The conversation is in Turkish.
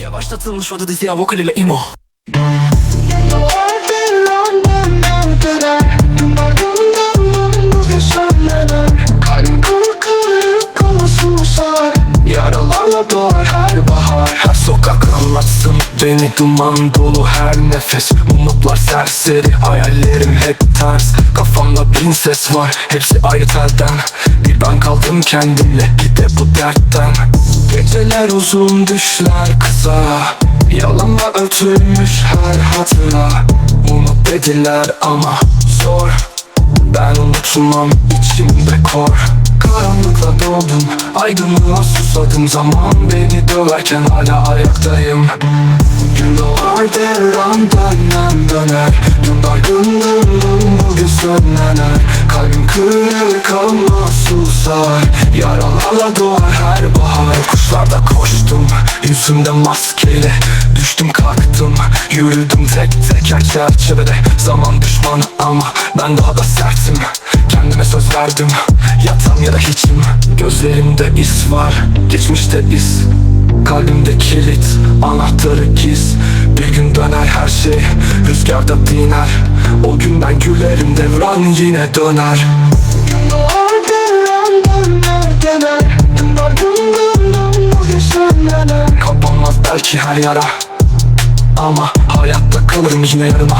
Yavaşlatılmış oda dizi vokal ile imo Yaralarla doğar her bahar Her sokak anlatsın. Beni duman dolu her nefes Umutlar serseri hayallerim hep ters. Kafamda bin ses var hepsi ayrı telden. Bir ben kaldım kendimle bir de bu dertten Geceler uzun düşler kısa. Yalanla örtülmüş her hatıra. Unut dediler ama zor. Ben unutmam içimde kor. Karanlıkla doğdum Aydınlığa susadım. Zaman beni döverken hala ayaktayım. Gün doğar devran dönem döner. Dün dargınlığım bugün sönmener Kalbim kırık ama susar. Yaralarla doğar her bahar Yüzümde maskeyle Düştüm kalktım Yürüdüm tek tek her çerçevede. Zaman düşmanı ama ben daha da sertim. Kendime söz verdim Yatan ya da hiçim. Gözlerimde is var Geçmişte iz Kalbimde kilit Anahtarı giz. Bir gün döner her şey Rüzgarda diner. O gün ben gülerim devran yine döner belki her yara. Ama hayatta kalırım yine yarıma